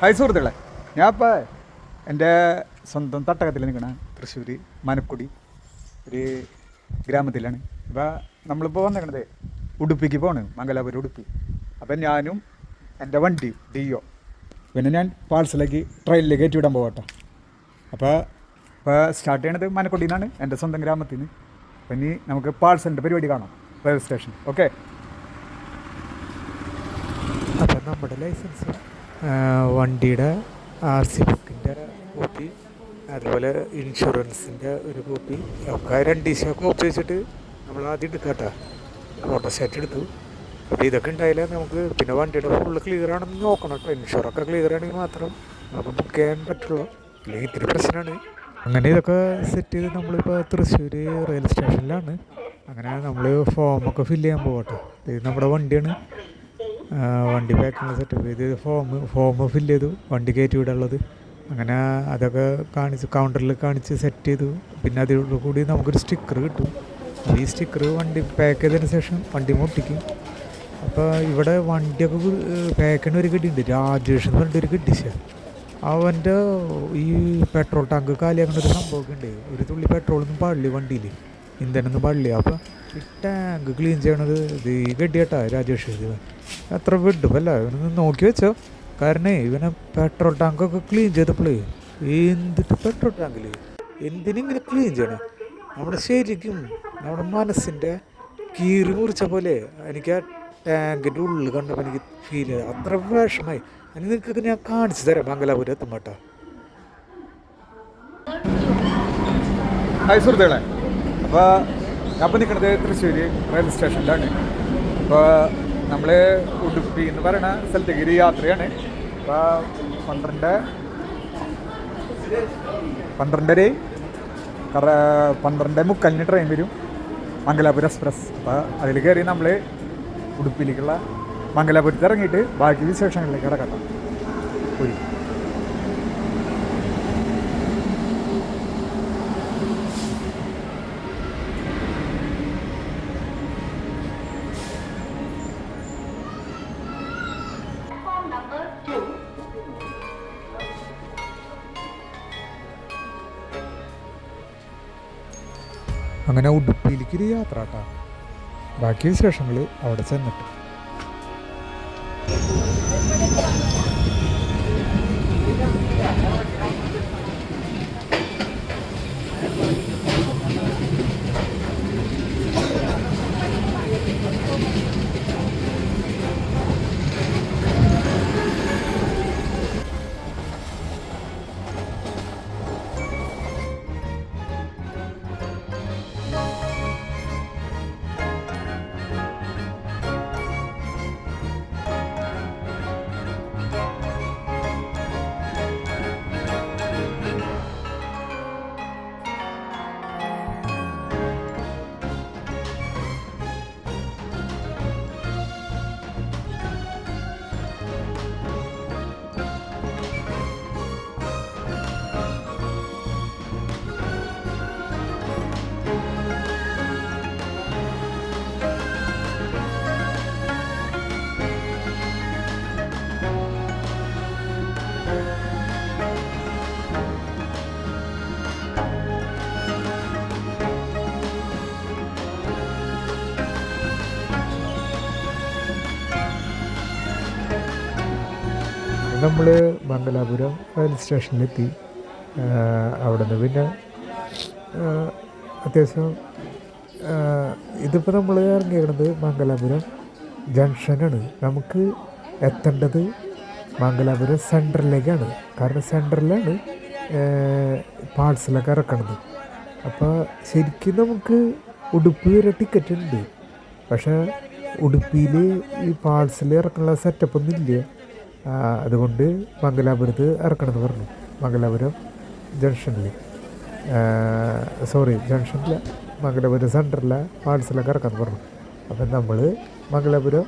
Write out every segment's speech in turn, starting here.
Hi സുഹൃത്തുക്കളെ. ഞാൻ ഇപ്പോൾ എന്റെ സ്വന്തം തട്ടകത്തിൽ നിൽക്കണ തൃശ്ശൂർ മനക്കുടി ഒരു ഗ്രാമത്തിലാണ്. ഇപ്പോൾ നമ്മളിപ്പോൾ വന്നിരിക്കണത് ഉടുപ്പിക്ക് പോണ് മംഗലാപുരം ഉടുപ്പി. അപ്പം ഞാനും എന്റെ വണ്ടി ഡിയോ പിന്നെ ഞാൻ പാഴ്സലേക്ക് ട്രെയിനിലേക്ക് കയറ്റി വിടാൻ പോകട്ടെ അപ്പോൾ ഇപ്പോൾ സ്റ്റാർട്ട് ചെയ്യണത് മനക്കുടിയിൽ നിന്നാണ് എന്റെ സ്വന്തം ഗ്രാമത്തിൽ നിന്ന് അപ്പം ഇനി നമുക്ക് പാഴ്സലിന്റെ പരിപാടി കാണാം റെയിൽവേ സ്റ്റേഷൻ ഓക്കെ? അപ്പം നമ്മുടെ ലൈസൻസ് വണ്ടിയുടെ ആർ സി ബുക്കിന്റെ കോപ്പി അതുപോലെ ഇൻഷുറൻസിന്റെ ഒരു കോപ്പി. ഒക്കെ രണ്ട് ദിവസം കോപ്പി വെച്ചിട്ട് നമ്മൾ ആദ്യം ഫോട്ടോ സെറ്റ് എടുത്തു. അപ്പോൾ ഇതൊക്കെ ഉണ്ടായാലേ നമുക്ക് പിന്നെ വണ്ടിയുടെ ഫുള്ള് ക്ലിയർ ആണെന്ന് നോക്കണം കേട്ടോ. ഇൻഷുറൊക്കെ ക്ലിയർ ആണെങ്കിൽ മാത്രം നമുക്ക് ബുക്ക് ചെയ്യാൻ പറ്റുള്ളൂ. അല്ലെങ്കിൽ ഇത്തിരി പ്രശ്നമാണ്. അങ്ങനെ ഇതൊക്കെ സെറ്റ് ചെയ്ത് നമ്മളിപ്പോൾ തൃശ്ശൂർ റെയിൽവേ സ്റ്റേഷനിലാണ് അങ്ങനെ നമ്മൾ ഫോമൊക്കെ ഫില്ല് ചെയ്യാൻ പോകട്ടെ ഇത് നമ്മുടെ വണ്ടിയാണ്. വണ്ടി പാക്കിങ് സെറ്റപ്പ് ചെയ്ത് ഫോം ഫോം ഫില്ല് ചെയ്തു വണ്ടി കയറ്റി വിടാനുള്ളത് അങ്ങനെ അതൊക്കെ കാണിച്ച് കൗണ്ടറിൽ കാണിച്ച് സെറ്റ് ചെയ്തു. പിന്നെ അതിലൂടെ കൂടി നമുക്കൊരു സ്റ്റിക്കർ കിട്ടും. ഈ സ്റ്റിക്കർ വണ്ടി പാക്ക് ചെയ്തതിന് ശേഷം വണ്ടി മുട്ടിക്കും. അപ്പോൾ ഇവിടെ വണ്ടിയൊക്കെ പാക്ക് ചെയ്യുന്ന ഒരു കിട്ടിയുണ്ട് രാജേഷ് എന്ന് പറഞ്ഞിട്ട് ഒരു ഗഡിശ അവന്റെ ഈ പെട്രോൾ ടാങ്ക് കാലിയാക്കുന്ന ഒരു സംഭവമൊക്കെ ഉണ്ട്. ഒരു തുള്ളി പെട്രോളൊന്നും പാടില്ല വണ്ടിയിൽ. ഇന്ധനമൊന്നും പാടില്ല. അപ്പോൾ ടാങ്ക് ക്ലീൻ ചെയ്യണത് ഇത് ഈ ഗഡിയാട്ടാ രാജേഷ്. ഇത് അത്ര വിടുമല്ല ഇവനൊന്ന് നോക്കി വെച്ചോ. കാരണം ഇവനെ പെട്രോൾ ടാങ്കൊക്കെ ക്ലീൻ ചെയ്തപ്പോളേ എന്തിട്ട് പെട്രോൾ ടാങ്കിൽ എന്തിനിങ്ങനെ ക്ലീൻ ചെയ്യണം? നമ്മുടെ ശരിക്കും നമ്മുടെ മനസ്സിന്റെ കീറി മുറിച്ച പോലെ എനിക്ക് ആ ടാങ്കിന്റെ ഉള്ളിൽ കണ്ടപ്പോൾ എനിക്ക് ഫീൽ ചെയ്ത് അത്ര വിഷമായി. അതിന് നിനക്കൊക്കെ ഞാൻ കാണിച്ചു തരാം മംഗലാപുരം എത്തുമ്പോട്ടാ ഹായ് സുഹൃത്തുക്കളെ. അപ്പോൾ ഞാൻ നിൽക്കുന്നത് തൃശ്ശൂർ റെയിൽവേ സ്റ്റേഷനിലാണ് അപ്പോൾ നമ്മൾ ഉടുപ്പി എന്ന് പറയുന്ന സ്ഥലത്തേക്ക് ഒരു യാത്രയാണ്. അപ്പോൾ പന്ത്രണ്ട് പന്ത്രണ്ടര കറ പന്ത്രണ്ട് മുക്കാലിന് ട്രെയിൻ വരും. മംഗലാപുരം എക്സ്പ്രസ് അപ്പോൾ അതിൽ കയറി നമ്മൾ ഉടുപ്പിയിലേക്കുള്ള മംഗലാപുരത്ത് ഇറങ്ങിയിട്ട് ബാക്കി വിശേഷങ്ങളിലേക്ക് കിടക്കട്ടെ. പോയി. അങ്ങനെ ഉടുപ്പിയിലേക്ക് ഒരു യാത്ര കേട്ടോ ബാക്കി വിശേഷങ്ങൾ അവിടെ ചെന്നിട്ട്. നമ്മൾ മംഗലാപുരം റെയിൽ സ്റ്റേഷനിലെത്തി അവിടെ നിന്ന് പിന്നെ അത്യാവശ്യം ഇതിപ്പോൾ നമ്മൾ ഇറങ്ങിയിരുന്നത് മംഗലാപുരം ജംഗ്ഷനാണ്. നമുക്ക് എത്തേണ്ടത് മംഗലാപുരം സെന്ററിലേക്കാണ് കാരണം സെന്ററിലാണ് പാഴ്സലൊക്കെ ഇറക്കണത്. അപ്പോൾ ശരിക്കും നമുക്ക് ഉടുപ്പി വരെ ടിക്കറ്റ് ഉണ്ട്. പക്ഷേ ഉടുപ്പിയിൽ ഈ പാഴ്സൽ ഇറക്കാനുള്ള സെറ്റപ്പ് ഒന്നും ഇല്ല. അതുകൊണ്ട് മംഗലാപുരത്ത് ഇറക്കണമെന്ന് പറഞ്ഞു. മംഗലാപുരം ജംഗ്ഷനിൽ സോറി ജംഗ്ഷനിൽ മംഗലാപുരം സെന്ററിലെ പാഴ്സലൊക്കെ ഇറക്കാമെന്ന് പറഞ്ഞു. അപ്പം നമ്മൾ മംഗലാപുരം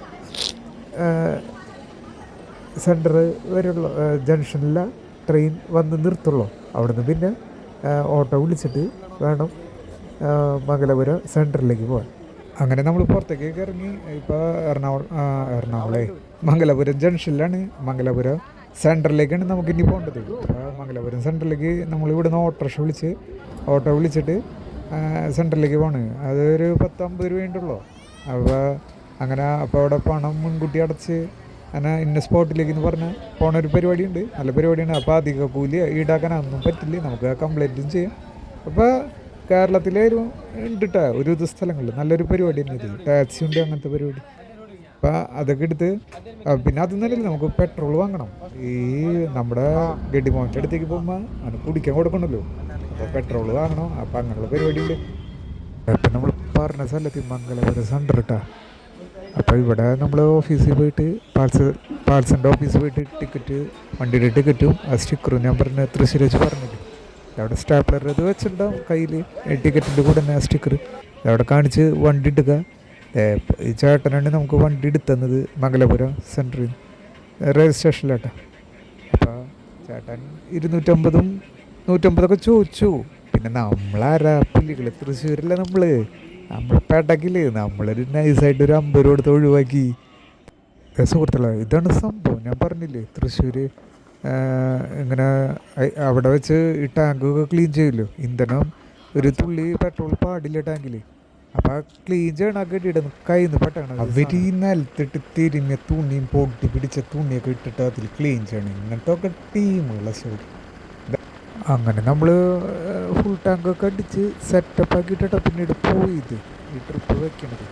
സെന്റർ വരെയുള്ള ജംഗ്ഷനിലെ ട്രെയിൻ വന്ന് നിർത്തുള്ളൂ. അവിടുന്ന് പിന്നെ ഓട്ടോ വിളിച്ചിട്ട് വേണം മംഗലാപുരം സെന്ററിലേക്ക് പോകാൻ. അങ്ങനെ നമ്മൾ പുറത്തേക്ക് ഇറങ്ങി ഇപ്പോൾ എറണാകുളം എറണാകുളേ മംഗലാപുരം ജംഗ്ഷനിലാണ്. മംഗലാപുരം സെന്ററിലേക്കാണ് നമുക്ക് ഇനി പോകേണ്ടത്. അപ്പോൾ മംഗലാപുരം സെന്ററിലേക്ക് നമ്മൾ ഇവിടുന്ന് ഓട്ടോറിക്ഷ വിളിച്ച് ഓട്ടോ വിളിച്ചിട്ട് സെന്ററിലേക്ക് പോണ്. അതൊരു പത്തമ്പത് രൂപയുണ്ടല്ലോ അപ്പോൾ അങ്ങനെ അപ്പോൾ അവിടെ പണം മുൻകൂട്ടി അടച്ച് അങ്ങനെ ഇന്ന സ്പോട്ടിലേക്ക് എന്ന് പറഞ്ഞാൽ പോണ ഒരു പരിപാടിയുണ്ട്. നല്ല പരിപാടിയാണ്. അപ്പോൾ അധിക കൂലി ഈടാക്കാനൊന്നും പറ്റില്ല. നമുക്ക് കംപ്ലൈന്റും ചെയ്യാം. അപ്പോൾ കേരളത്തിലും ഉണ്ട് കേട്ടോ ഒരു ഇത് സ്ഥലങ്ങളിൽ നല്ലൊരു പരിപാടി തന്നെ ഇത്. ടാക്സി ഉണ്ട് അങ്ങനത്തെ പരിപാടി. അപ്പം അതൊക്കെ എടുത്ത് പിന്നെ അതൊന്നല്ല നമുക്ക് പെട്രോൾ വാങ്ങണം. ഈ നമ്മുടെ ഗഡിമോന്റെ അടുത്തേക്ക് പോകുമ്പോൾ അത് കുടിക്കാൻ കൊടുക്കണമല്ലോ അപ്പോൾ പെട്രോൾ വാങ്ങണം. അപ്പം അങ്ങനെയുള്ള പരിപാടിയുണ്ട് ഇപ്പം നമ്മൾ പറഞ്ഞ സ്ഥലത്ത് മംഗലപുരം സെന്റർ ഇട്ടാ അപ്പോൾ ഇവിടെ നമ്മൾ ഓഫീസിൽ പോയിട്ട് പാർസൽ പാർസലിന്റെ ഓഫീസിൽ പോയിട്ട് ടിക്കറ്റ് വണ്ടിയുടെ ടിക്കറ്റും ആ സ്റ്റിക്കറും ഞാൻ പറഞ്ഞ തൃശ്ശൂർ വെച്ച് പറഞ്ഞിട്ട് അവിടെ സ്റ്റാപ്ലർ ഇത് വെച്ചിട്ടുണ്ടാവും കയ്യിൽ ടിക്കറ്റിന്റെ കൂടെ തന്നെ സ്റ്റിക്കർ അവിടെ കാണിച്ച് വണ്ടി ഏ, ഈ ചേട്ടനാണ് നമുക്ക് വണ്ടി എടുത്തന്നത് മംഗലപുരം സെന്ററിൽ റെയിൽവേ സ്റ്റേഷനിലാട്ടാ. അപ്പോൾ ചേട്ടൻ ഇരുന്നൂറ്റമ്പതും നൂറ്റമ്പതൊക്കെ ചോദിച്ചു. പിന്നെ നമ്മളാരാ? പുലികൾ തൃശ്ശൂരല്ല നമ്മൾ നമ്മൾ പെടക്കിൽ നമ്മളൊരു നൈസായിട്ട് ഒരു അമ്പത് രൂപ കൊടുത്ത് ഒഴിവാക്കി. സുഹൃത്തുക്കളെ ഇതാണ് സംഭവം. ഞാൻ പറഞ്ഞില്ലേ തൃശ്ശൂർ ഇങ്ങനെ അവിടെ വെച്ച് ഈ ടാങ്കൊക്കെ ക്ലീൻ ചെയ്യുമല്ലോ ഇന്ധനം ഒരു തുള്ളി പെട്രോൾ പാടില്ല ടാങ്കിൽ അപ്പം ക്ലീൻ ചെയ്യണൊക്കെ ഇട്ടിടുന്നു കയ്യിൽ നിന്ന് പെട്ടാണ് അവർ ഈ നിലത്തിട്ട് തിരിഞ്ഞ തുണിയും പൊട്ടി പിടിച്ച തുണിയൊക്കെ ഇട്ടിട്ട് അതിൽ ക്ലീൻ ചെയ്യണം. ഇങ്ങനത്തെ ഒക്കെ ടീമുള്ള ശരി. അങ്ങനെ നമ്മൾ ഫുൾ ടാങ്കൊക്കെ അടിച്ച് സെറ്റപ്പ് ആക്കിയിട്ടാ പിന്നീട് പോയത്. ഈ ട്രിപ്പ് വെക്കണത്.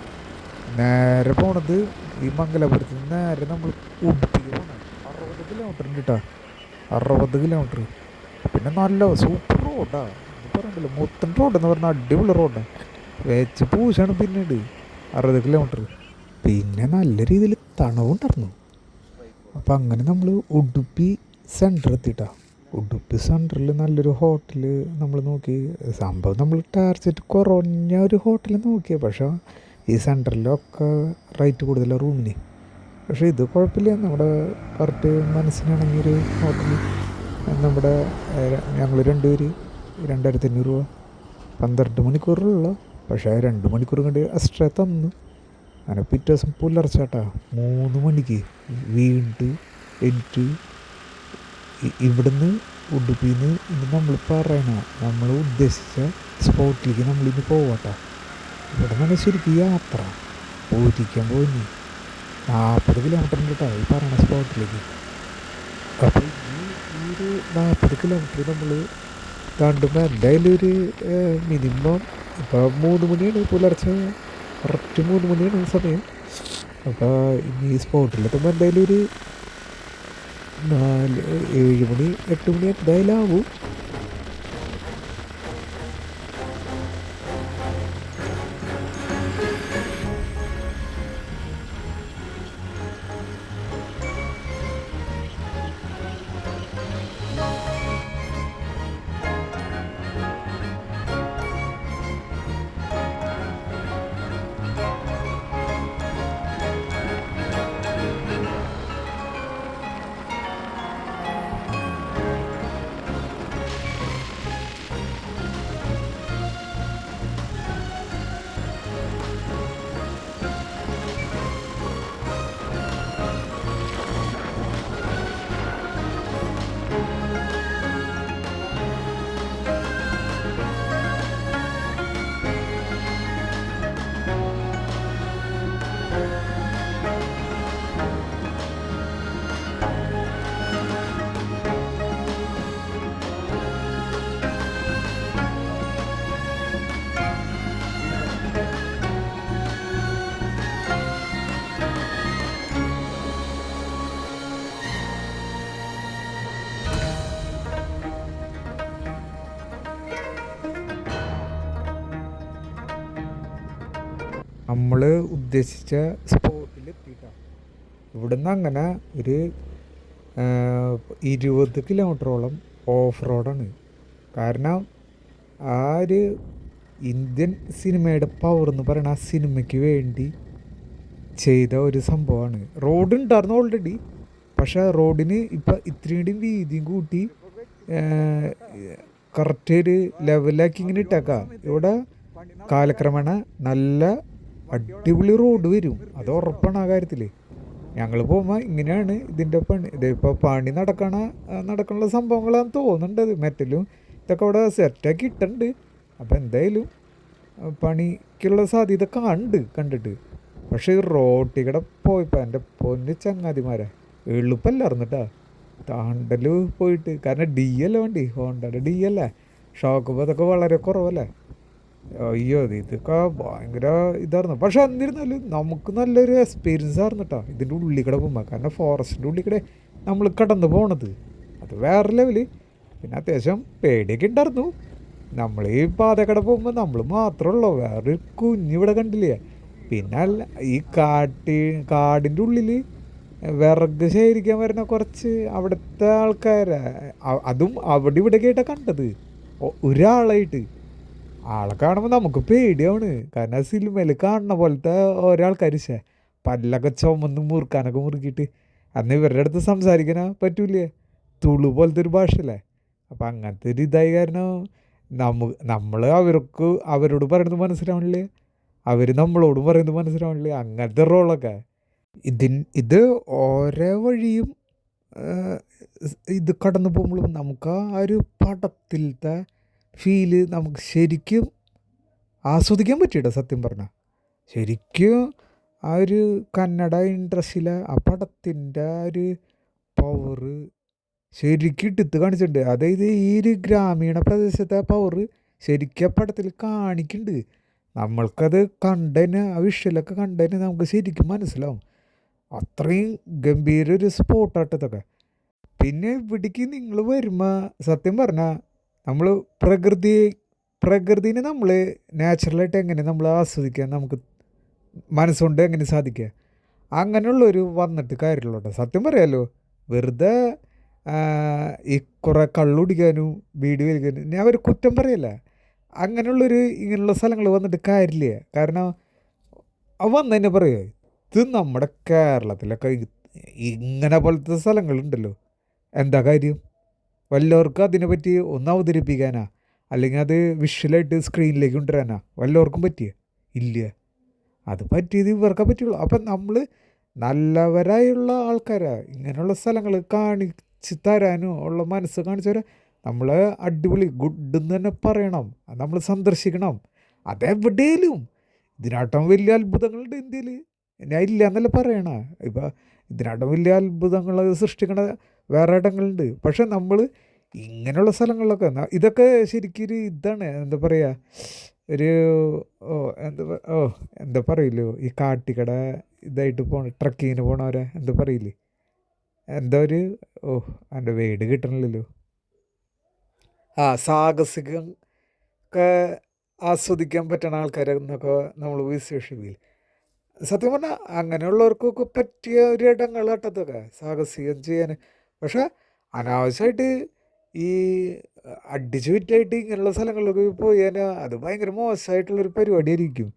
നേരെ പോണത് ഈ മംഗലപുരത്ത് നേരെ നമ്മൾ ഉടുപ്പിക്ക് പോകണം അറുപത് കിലോമീറ്റർ ഉണ്ട് കേട്ടോ അറുപത് കിലോമീറ്റർ പിന്നെ നല്ല സൂപ്പർ റോഡാ പറയണ്ടല്ലോ മൊത്തം റോഡ് എന്ന് പറഞ്ഞാൽ അടിപൊളി റോഡാണ് വെച്ച് പൂശാണ് പിന്നീട് അറുപത് കിലോമീറ്റർ പിന്നെ നല്ല രീതിയിൽ തണവുണ്ടായിരുന്നു അപ്പം അങ്ങനെ നമ്മൾ ഉടുപ്പി സെന്റർ എത്തിയിട്ടാ. ഉടുപ്പി സെന്ററിൽ നല്ലൊരു ഹോട്ടൽ നമ്മൾ നോക്കി. സംഭവം നമ്മൾ ടാർജറ്റ് കുറഞ്ഞ ഒരു ഹോട്ടൽ നോക്കിയ. പക്ഷേ ഈ സെന്ററിലൊക്കെ റേറ്റ് കൂടുതലാണ് റൂമിന് പക്ഷേ ഇത് കുഴപ്പമില്ല. നമ്മുടെ പാർട്ടി മനസ്സിനാണെങ്കിൽ ഒരു ഹോട്ടൽ നമ്മുടെ ഞങ്ങൾ രണ്ടുപേര് രണ്ടായിരത്തി അഞ്ഞൂറ് രൂപ പന്ത്രണ്ട് മണിക്കൂറുള്ള പക്ഷേ രണ്ട് മണിക്കൂർ കണ്ട് എക്സ്ട്രാ തന്നു. അങ്ങനെ പിറ്റേ ദിവസം പുലർച്ചാട്ടാ മൂന്ന് മണിക്ക് വീണ്ടും എനിക്ക് ഇവിടുന്ന് ഉടുപ്പിന്ന് ഇന്ന് നമ്മൾ പറയണ നമ്മൾ ഉദ്ദേശിച്ച സ്പോട്ടിലേക്ക് നമ്മളിന്ന് പോവാട്ടാ. ഇവിടെ നിന്നാണ് ശരിക്കും യാത്ര. പോയിരിക്കാൻ പോയി നാൽപ്പത് കിലോമീറ്റർ ഉണ്ട് കേട്ടോ. ഈ പറയുന്ന സ്പോട്ടിലേക്ക്. അപ്പോൾ ഈ ഒരു നാൽപ്പത് കിലോമീറ്റർ നമ്മൾ താണ്ടുമ്പോൾ എന്തായാലും ഒരു മിനിമം ഇപ്പോൾ മൂന്ന് മണിയാണ് പുലർച്ചെ കറക്റ്റ് മൂന്ന് മണിയാണ് സമയം. അപ്പോൾ ഇനി ഈ സ്പോട്ടിലെത്തുമ്പോൾ എന്തായാലും ഒരു നാല് ഏഴ് മണി എട്ട് മണി എന്തായാലും ആവും. നമ്മൾ ഉദ്ദേശിച്ച സ്പോട്ടിൽ എത്തിയിട്ടാണ് ഇവിടുന്ന് അങ്ങനെ ഒരു ഇരുപത് കിലോമീറ്ററോളം ഓഫ് റോഡാണ് കാരണം ആ ഒരു ഇന്ത്യൻ സിനിമയുടെ പവർ എന്ന് പറയുന്ന ആ സിനിമയ്ക്ക് വേണ്ടി ചെയ്ത ഒരു സംഭവമാണ്. റോഡ് ഉണ്ടായിരുന്നു ഓൾറെഡി പക്ഷേ റോഡിന് ഇപ്പം ഇത്രയും വീതിയും കൂട്ടി കറക്റ്റ് ഒരു ലെവലാക്കി ഇങ്ങനെ ഇട്ടേക്കാം. ഇവിടെ കാലക്രമേണ നല്ല അടിപൊളി റോഡ് വരും. അത് ഉറപ്പാണ് ആ കാര്യത്തിൽ ഞങ്ങൾ പോകുമ്പോൾ ഇങ്ങനെയാണ് ഇതിന്റെ പണി. ഇതിപ്പോൾ പണി നടക്കണ നടക്കാനുള്ള തോന്നുന്നുണ്ടത് തോന്നുന്നുണ്ട് മെറ്റലും ഇതൊക്കെ അവിടെ സെറ്റാക്കി ഇട്ടുണ്ട് അപ്പോൾ എന്തായാലും പണിക്കുള്ള സാധ്യത കണ്ട് കണ്ടിട്ട്. പക്ഷേ ഈ റോട്ടിൽ കൂടെ പോയപ്പോൾ എന്റെ പൊന്ന് ചങ്ങാതിമാരെ എളുപ്പമല്ലായിരുന്നു കേട്ടോ താണ്ടൽ പോയിട്ട്. കാരണം ഡി അല്ലേ വണ്ടി? ഹോണ്ടയുടെ ഡി അല്ലേ? ഷോക്ക് അതൊക്കെ വളരെ കുറവല്ലേ? അയ്യോ ഇത് ഇതൊക്കെ ഭയങ്കര ഇതായിരുന്നു. പക്ഷെ എന്നിരുന്നാലും നമുക്ക് നല്ലൊരു എക്സ്പീരിയൻസ് ആയിരുന്നു കേട്ടോ ഇതിന്റെ ഉള്ളിൽ കൂടെ പോകുമ്പോൾ കാരണം ഫോറസ്റ്റിന്റെ ഉള്ളിൽ കൂടെ നമ്മൾ കടന്ന് പോണത്. അത് വേറെ ലെവൽ പിന്നെ അത്യാവശ്യം പേടിയൊക്കെ ഉണ്ടായിരുന്നു. നമ്മൾ ഈ പാത കട പോകുമ്പോൾ നമ്മൾ മാത്രമേ വേറൊരു കുഞ്ഞിവിടെ കണ്ടില്ലേ? പിന്നെ ഈ കാട്ടി കാടിന്റെ ഉള്ളിൽ വിറക് ശേഖരിക്കാൻ വരുന്ന കുറച്ച് അവിടുത്തെ ആൾക്കാരെ അതും അവിടെ ഇവിടെ കേട്ടാണ് കണ്ടത്. ഒരാളായിട്ട്. ആളെ കാണുമ്പോൾ നമുക്ക് പേടിയാണ്. കാരണം സിനിമയിൽ കാണുന്ന പോലത്തെ ഒരാൾ കരിശേ ശേ പല്ലൊക്കെ ചുമന്ന് മുറുക്കാനൊക്കെ മുറുക്കിയിട്ട് അന്ന് ഇവരുടെ അടുത്ത് സംസാരിക്കാനാ പറ്റൂലേ തുളു പോലത്തെ ഒരു ഭാഷയല്ലേ? അപ്പം അങ്ങനത്തെ ഒരു ഇതായി കാരണം നമ്മ നമ്മൾ അവർക്ക് അവരോട് പറയുന്നത് മനസ്സിലാവണില്ലേ? അവർ നമ്മളോട് പറയുന്നത് മനസ്സിലാവണില്ലേ? അങ്ങനത്തെ റോളൊക്കെ. ഇതിൻ ഇത് ഓരോ വഴിയും ഇത് കടന്നു പോകുമ്പോഴും നമുക്ക് ആ ഒരു പടത്തിലത്തെ ഫീൽ നമുക്ക് ശരിക്കും ആസ്വദിക്കാൻ പറ്റിയിട്ടോ സത്യം പറഞ്ഞാൽ ശരിക്കും ആ ഒരു കന്നഡ ഇൻഡസ്ട്രിയിലെ ആ പടത്തിന്റെ ആ ഒരു പവർ ശരിക്കും എടുത്ത് കാണിച്ചിട്ടുണ്ട്. അതായത് ഈ ഒരു ഗ്രാമീണ പ്രദേശത്തെ പവർ ശരിക്കും ആ പടത്തിൽ കാണിക്കുന്നുണ്ട് നമ്മൾക്കത് കണ്ടതിന് ആ വിഷ്വലൊക്കെ കണ്ടതിന് നമുക്ക് ശരിക്കും മനസ്സിലാവും. അത്രയും ഗംഭീര ഒരു സ്പോട്ടാട്ടതൊക്കെ പിന്നെ ഇവിടേക്ക് നിങ്ങൾ വരുമ്പോൾ സത്യം പറഞ്ഞാൽ നമ്മൾ പ്രകൃതി പ്രകൃതിനെ നമ്മൾ നാച്ചുറലായിട്ട് എങ്ങനെ നമ്മൾ ആസ്വദിക്കാൻ നമുക്ക് മനസ്സുകൊണ്ട് എങ്ങനെ സാധിക്കുക? അങ്ങനെയുള്ളൊരു വന്നിട്ട് കാര്യമുള്ളൂ സത്യം പറയാമല്ലോ വെറുതെ ഈ കുറേ കള്ളുടിക്കാനും വീട് വലിക്കാനും ഞാൻ ഒരു കുറ്റം പറയല്ല. അങ്ങനെയുള്ളൊരു ഇങ്ങനെയുള്ള സ്ഥലങ്ങൾ വന്നിട്ട് കാര്യമില്ല. കാരണം അവ തന്നെ പറയുക ഇത് നമ്മുടെ കേരളത്തിലൊക്കെ ഇങ്ങനെ പോലത്തെ സ്ഥലങ്ങളുണ്ടല്ലോ. എന്താ കാര്യം? വല്ലവർക്കും അതിനെപ്പറ്റി ഒന്ന് അവതരിപ്പിക്കാനാ? അല്ലെങ്കിൽ അത് വിഷ്വലായിട്ട് സ്ക്രീനിലേക്ക് കൊണ്ടുവരാനാ? വല്ലവർക്കും പറ്റിയ? ഇല്ല. അത് പറ്റിയത് ഇവർക്കേ പറ്റുള്ളൂ. അപ്പം നമ്മൾ നല്ലവരായുള്ള ആൾക്കാരാ. ഇങ്ങനെയുള്ള സ്ഥലങ്ങൾ കാണിച്ച് തരാനും ഉള്ള മനസ്സ് കാണിച്ചു കാണിച്ചവരെ. നമ്മൾ അടിപൊളി ഗുഡ് എന്ന് തന്നെ പറയണം. നമ്മൾ സന്ദർശിക്കണം. അതെവിടെയും ഇതിനാട്ടം വലിയ അത്ഭുതങ്ങളുണ്ട് ഇന്ത്യയിൽ ഞാൻ ഇല്ല എന്നല്ല പറയണ. ഇപ്പം ഇതിനാട്ടം വലിയ അത്ഭുതങ്ങൾ സൃഷ്ടിക്കണ വേറെ ഇടങ്ങളുണ്ട്. പക്ഷെ നമ്മൾ ഇങ്ങനെയുള്ള സ്ഥലങ്ങളിലൊക്കെ ഇതൊക്കെ ശരിക്കും ഒരു ഇതാണ്. എന്താ പറയുക ഒരു ഓ എന്താ ഓ എന്താ പറയില്ലോ ഈ കാട്ടിക്കട ഇതായിട്ട് പോണ ട്രക്കിങ്ങിന് പോണവരെ എന്താ പറയില്ലേ? എന്താ ഒരു ഓ എന്റെ വീട് കിട്ടണില്ലല്ലോ. ആ സാഹസികം ഒക്കെ ആസ്വദിക്കാൻ പറ്റുന്ന ആൾക്കാരെ എന്നൊക്കെ നമ്മൾ വിശേഷിപ്പിക്കില്ല. സത്യം പറഞ്ഞാൽ അങ്ങനെയുള്ളവർക്കൊക്കെ പറ്റിയ ഒരു ഇടങ്ങൾ കേട്ടതൊക്കെ സാഹസികം ചെയ്യാൻ പക്ഷെ അനാവശ്യമായിട്ട് ഈ അടിച്ചു വിറ്റായിട്ട് ഇങ്ങനെയുള്ള സ്ഥലങ്ങളിലൊക്കെ പോയി കഴിഞ്ഞാൽ അത് ഭയങ്കര മോശമായിട്ടുള്ളൊരു പരിപാടിയായിരിക്കും.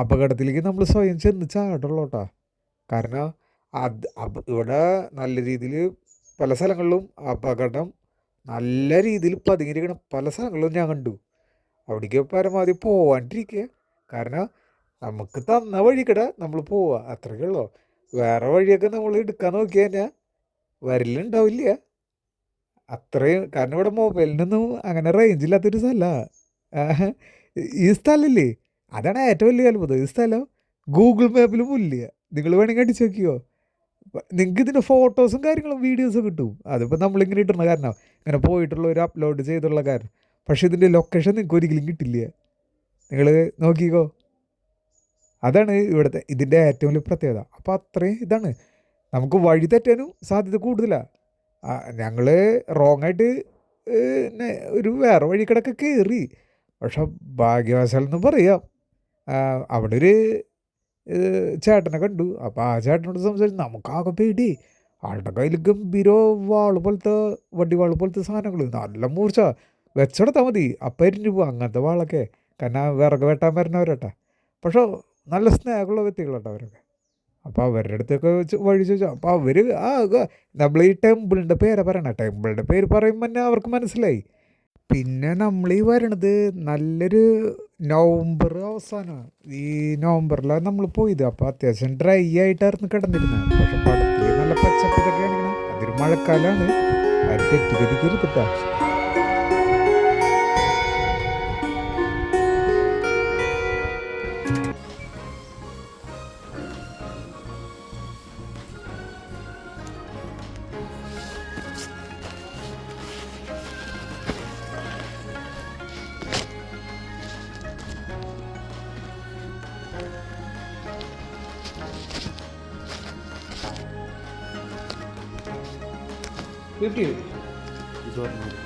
അപകടത്തിലേക്ക് നമ്മൾ സ്വയം ചെന്ന് ചാടുള്ളൂ കാരണം അത് ഇവിടെ നല്ല രീതിയിൽ പല സ്ഥലങ്ങളിലും അപകടം നല്ല രീതിയിൽ പതുങ്ങിയിരിക്കണം പല സ്ഥലങ്ങളിലും ഞാൻ കണ്ടു. അവിടേക്ക് പരമാവധി പോവാണ്ടിരിക്കുക. കാരണം നമുക്ക് തന്ന വഴിക്കട നമ്മൾ പോവുക. അത്രയ്ക്കുള്ളൂ വേറെ വഴിയൊക്കെ നമ്മൾ എടുക്കാൻ നോക്കി കഴിഞ്ഞാൽ വരലുണ്ടാവില്ല. അത്രയും കാരണം ഇവിടെ മൊബൈലിനൊന്നും അങ്ങനെ റേഞ്ച് ഇല്ലാത്തൊരു സ്ഥലമാണ് ഈ സ്ഥലമില്ലേ അതാണ് ഏറ്റവും വലിയ അത്ഭുതം ഈ സ്ഥലം ഗൂഗിൾ മാപ്പിലും ഇല്ല നിങ്ങൾ വേണമെങ്കിൽ അടിച്ച് നോക്കിയോ? നിങ്ങൾക്ക് ഇതിന്റെ ഫോട്ടോസും കാര്യങ്ങളും വീഡിയോസും കിട്ടും. അതിപ്പോൾ നമ്മളിങ്ങനെ ഇട്ടുന്ന കാരണം. ഇങ്ങനെ പോയിട്ടുള്ള ഒരു അപ്ലോഡ് ചെയ്തുള്ള കാരണം. പക്ഷേ ഇതിന്റെ ലൊക്കേഷൻ നിങ്ങൾക്ക് ഒരിക്കലും കിട്ടില്ല. നിങ്ങൾ നോക്കിക്കോ. അതാണ് ഇവിടുത്തെ ഇതിന്റെ ഏറ്റവും വലിയ പ്രത്യേകത. അപ്പോൾ അത്രയും ഇതാണ്. നമുക്ക് വഴി തെറ്റാനും സാധ്യത കൂടുതലാണ് ഞങ്ങൾ റോങ് ആയിട്ട് പിന്നെ ഒരു വേറെ വഴി കിടക്കെ കയറി പക്ഷെ ഭാഗ്യവശാലെന്ന് പറയാം അവിടെ ഒരു ചേട്ടനെ കണ്ടു. അപ്പോൾ ആ ചേട്ടനോട് സംസാരിച്ച് നമുക്കാകെ പേടി. ആളുടെ കയ്യിൽ ഗംഭീരോ വാൾ പോലത്തെ വണ്ടി വാൾ പോലത്തെ സാധനങ്ങൾ നല്ല മൂർച്ച വെച്ചെടുത്താൽ മതി. അപ്പം എരിഞ്ഞു പോകും അങ്ങനത്തെ വാളൊക്കെ. കാരണം വിറക് വെട്ടാൻ വരുന്നവരട്ടാ പക്ഷെ നല്ല സ്നേഹമുള്ള വ്യക്തികളാട്ടോ അവരൊക്കെ. അപ്പോൾ അവരുടെ അടുത്തൊക്കെ വഴി ചോദിച്ചു. അപ്പോൾ അവർ ആ നമ്മൾ ഈ ടെമ്പിളിന്റെ പേരാ പറയണ. ടെമ്പിളിന്റെ പേര് പറയുമ്പോൾ തന്നെ അവർക്ക് മനസ്സിലായി. പിന്നെ നമ്മൾ ഈ വരണത് നല്ലൊരു നവംബർ അവസാനമാണ് ഈ നവംബറിലാണ് നമ്മൾ പോയത്. അപ്പോൾ അത്യാവശ്യം ഡ്രൈ ആയിട്ടായിരുന്നു കിടന്നിരുന്നത് പക്ഷെ പടത്തിൽ നല്ല പച്ചപ്പിതൊക്കെയാണ് ഇങ്ങനെ. അതൊരു മഴക്കാലമാണ് അത് livre.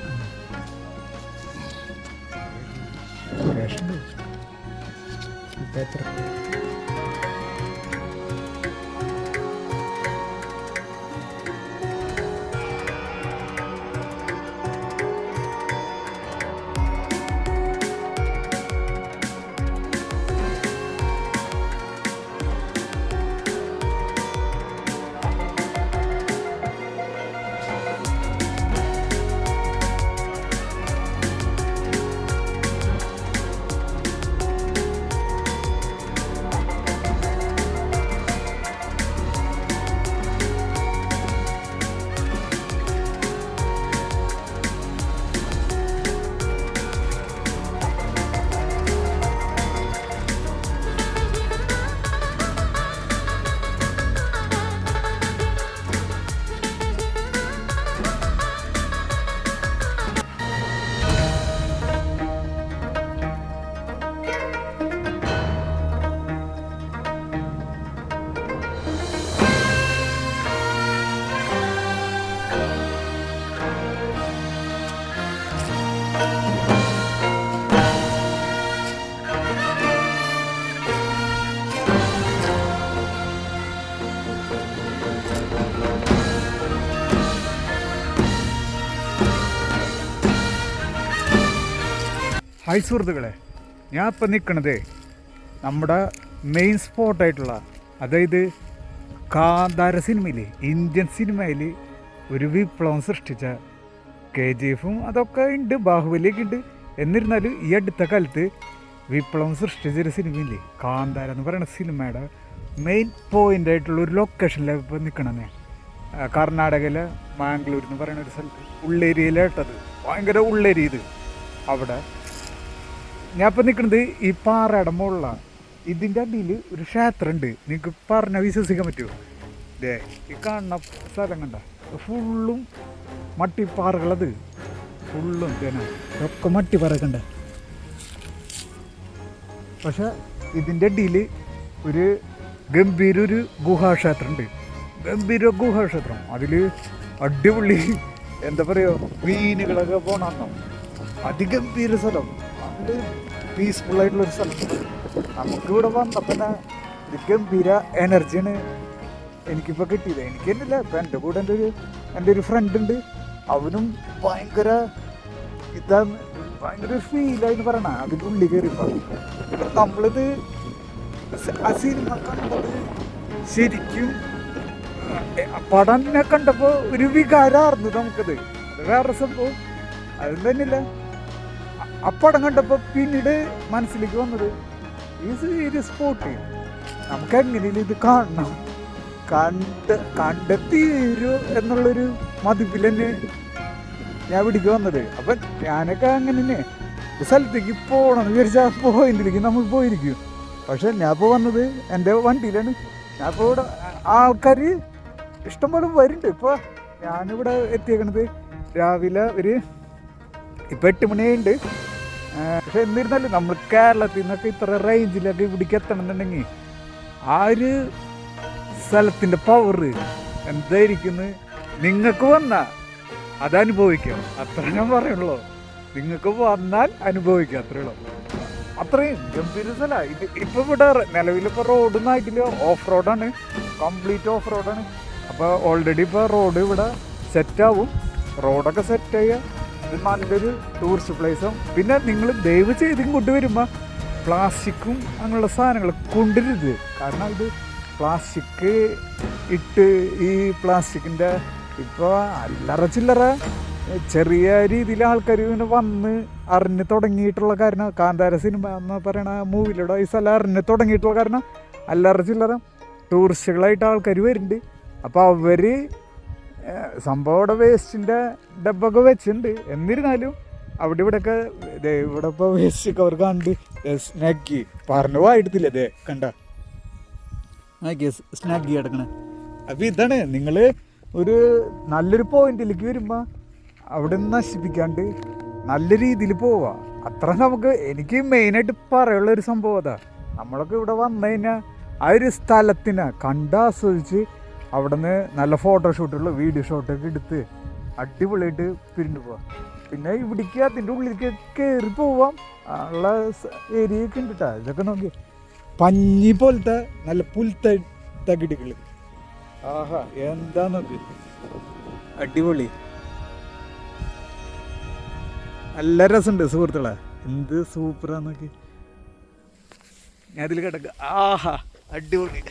ഹായ് സുഹൃത്തുക്കളെ ഞാൻ ഇപ്പം നിൽക്കണത് നമ്മുടെ മെയിൻ സ്പോട്ടായിട്ടുള്ള അതായത് കാന്താര സിനിമയിൽ ഇന്ത്യൻ സിനിമയിൽ ഒരു വിപ്ലവം സൃഷ്ടിച്ച കെ ജി എഫും അതൊക്കെ ഉണ്ട് ബാഹുബലിയൊക്കെ ഉണ്ട് എന്നിരുന്നാലും ഈ അടുത്ത കാലത്ത് വിപ്ലവം സൃഷ്ടിച്ചൊരു സിനിമയില്ലേ കാന്താര എന്ന് പറയുന്ന സിനിമയുടെ മെയിൻ പോയിന്റ് ആയിട്ടുള്ള ഒരു ലൊക്കേഷനിലാണ് ഇപ്പോൾ നിൽക്കണമെന്ന് കർണാടകയിലെ മാംഗ്ലൂർ എന്ന് പറയുന്ന ഒരു സ്ഥലത്ത് ഉള്ളേരിയയിലായിട്ടത് ഭയങ്കര ഉള്ളേരി ഇത്. അവിടെ ഞാൻ ഇപ്പം നിൽക്കുന്നത് ഈ പാറയുടെ മുകളിലാണ്. ഇതിന്റെ അടിയിൽ ഒരു ക്ഷേത്രമുണ്ട് നിങ്ങൾക്ക് പറഞ്ഞാൽ വിശ്വസിക്കാൻ പറ്റുമോ ദേ ഈ കാണുന്ന സ്ഥലം കണ്ട. ഫുള്ളും മട്ടിപ്പാറകളത്. ഫുള്ളും തന്നെ ഒക്കെ മട്ടിപ്പാറ കണ്ട. പക്ഷെ ഇതിന്റെ അടിയിൽ ഒരു ഗംഭീര ഒരു ഗുഹാക്ഷേത്രമുണ്ട് ഗംഭീര ഗുഹാക്ഷേത്രം. അതിൽ അടിപൊളി എന്താ പറയുക മീനുകളൊക്കെ പോകണം അതിഗംഭീര സ്ഥലം. അത് പീസ്ഫുൾ ആയിട്ടുള്ള ഒരു നമുക്ക് നമുക്കിവിടെ വന്നപ്പോൾ ഒരു ഗംഭീര എനർജിയാണ് എനിക്കിപ്പോൾ കിട്ടിയത്. എനിക്ക് തന്നെയില്ല ഇപ്പം എന്റെ കൂടെ എന്റെ ഒരു എന്റെ ഒരു ഫ്രണ്ട് ഉണ്ട്. അവനും ഭയങ്കര ഇതാണ് ഭയങ്കര ഒരു ഫീലായെന്ന് പറയണ. അതിന്റെ ഉള്ളിൽ കയറിയപ്പോൾ നമ്മളിത് ആ സിനിമ കണ്ടത് ശരിക്കും പടം കണ്ടപ്പോൾ ഒരു വികാരമായിരുന്നു നമുക്കത്. അത് വേറെ സംഭവം. അതും തന്നെയില്ല. അ- ആ കണ്ടപ്പോൾ പിന്നീട് മനസ്സിലേക്ക് വന്നത് ഈ സ്പോട്ട് നമുക്ക് എങ്ങനെയും ഇത് കാണണം. കണ്ട് കണ്ടെത്തിയൊരു എന്നുള്ളൊരു മതിപ്പിൽ തന്നെ ഞാൻ വിടിക്ക് വന്നത്. അപ്പം ഞാനൊക്കെ അങ്ങനെ തന്നെ ഒരു സ്ഥലത്തേക്ക് പോകണം എന്ന് വിചാരിച്ചാൽ പോയിന്റിലേക്ക് നമ്മൾ പോയിരിക്കും. പക്ഷെ ഞാൻ ഇപ്പോൾ വന്നത് എന്റെ വണ്ടിയിലാണ്. ഞാൻ ഇപ്പോൾ ഇവിടെ ആൾക്കാർ ഇഷ്ടംപോലെ വരുന്നുണ്ട്. ഇപ്പോൾ ഞാനിവിടെ എത്തിയേക്കണത് രാവിലെ ഒരു ഇപ്പം എട്ട് മണിയായിട്ടുണ്ട് പക്ഷെ എന്നിരുന്നാലും നമ്മൾ കേരളത്തിൽ നിന്നൊക്കെ ഇത്ര റേഞ്ചിലൊക്കെ ഇവിടേക്ക് എത്തണം എന്നുണ്ടെങ്കിൽ ആ ഒരു സ്ഥലത്തിന്റെ പവർ എന്തായിരിക്കുന്നു നിങ്ങൾക്ക് വന്നാൽ അതനുഭവിക്കാം അത്ര ഞാൻ പറയുള്ളൂ. നിങ്ങൾക്ക് വന്നാൽ അനുഭവിക്കാം അത്രേ ഉള്ളൂ. അത്രയും ഗംഭീര സ്ഥലമാണ് ഇത് ഇപ്പം ഇവിടെ നിലവിലിപ്പോൾ റോഡ് ആയിട്ടില്ല. ഓഫ് റോഡാണ് കംപ്ലീറ്റ് ഓഫ് റോഡാണ് അപ്പോൾ ഓൾറെഡി ഇപ്പോൾ റോഡ് ഇവിടെ സെറ്റാവും റോഡൊക്കെ സെറ്റ് ചെയ്യുക ഇത് നല്ലൊരു ടൂറിസ്റ്റ് പ്ലേസും പിന്നെ നിങ്ങൾ ദയവ് ചെയ്ത് ഇങ്ങോട്ട് വരുമ്പോൾ പ്ലാസ്റ്റിക്കും അങ്ങനെയുള്ള സാധനങ്ങൾ കൊണ്ടുവരരുത്. കാരണം ഇത് പ്ലാസ്റ്റിക് ഇട്ട് ഈ പ്ലാസ്റ്റിക്കിന്റെ ഇപ്പോൾ അല്ലറ ചില്ലറ ചെറിയ രീതിയിൽ ആൾക്കാർ ഇങ്ങനെ വന്ന് അറിഞ്ഞു തുടങ്ങിയിട്ടുള്ള കാരണം കാന്താര സിനിമ എന്ന് പറയുന്ന മൂവിയിലൂടെ ഈ സ്ഥലം അറിഞ്ഞു തുടങ്ങിയിട്ടുള്ള കാരണം അല്ലറ ചില്ലറ ടൂറിസ്റ്റുകളായിട്ട് ആൾക്കാർ വരുന്നുണ്ട്. അപ്പോൾ അവർ സംഭവം വേസ്റ്റിന്റെ ഡബ്ബൊക്കെ വെച്ചിട്ടുണ്ട്. എന്നിരുന്നാലും അവിടെ ഇവിടെയൊക്കെ ഇവിടെ ഇപ്പോൾ വേസ്റ്റ് കവർ കണ്ട്. സ്നാക്കി പറഞ്ഞു പോയിട്ടില്ല ദേ കണ്ട. സ്നാക്കി കിടക്കണേ. അപ്പം ഇതാണ്. നിങ്ങൾ ഒരു നല്ലൊരു പോയിന്റിലേക്ക് വരുമ്പോൾ അവിടെ നിന്ന് നശിപ്പിക്കാണ്ട് നല്ല രീതിയിൽ പോവാ. അത്ര നമുക്ക് എനിക്ക് മെയിനായിട്ട് പറയാനുള്ള ഒരു സംഭവം അതാ. നമ്മളൊക്കെ ഇവിടെ വന്നു കഴിഞ്ഞാൽ ആ ഒരു സ്ഥലത്തിനെ കണ്ടാസ്വദിച്ച് അവിടെ നിന്ന് നല്ല ഫോട്ടോഷൂട്ടുള്ള വീഡിയോ ഷോട്ടൊക്കെ എടുത്ത് അടിപൊളിയായിട്ട് പിരിഞ്ഞു പോവാം. പിന്നെ ഇവിടേക്ക് അതിന്റെ ഉള്ളിലേക്ക് കയറി പോവാം. ഉള്ള ഏരിയയൊക്കെ ഉണ്ട് കേട്ടോ ഇതൊക്കെ നോക്കി പഞ്ഞി പോലത്തെ നല്ല പുൽത്ത തകിടുകൾ ആഹാ എന്താ നോക്ക്? അടിപൊളി. നല്ല രസമുണ്ട് സുഹൃത്തുക്കളെ. എന്ത് സൂപ്പറാന്നൊക്കെ നോക്കി. ഞാൻ അതിൽ കിടക്ക. ആഹാ അടിപൊളി.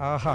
ആഹാ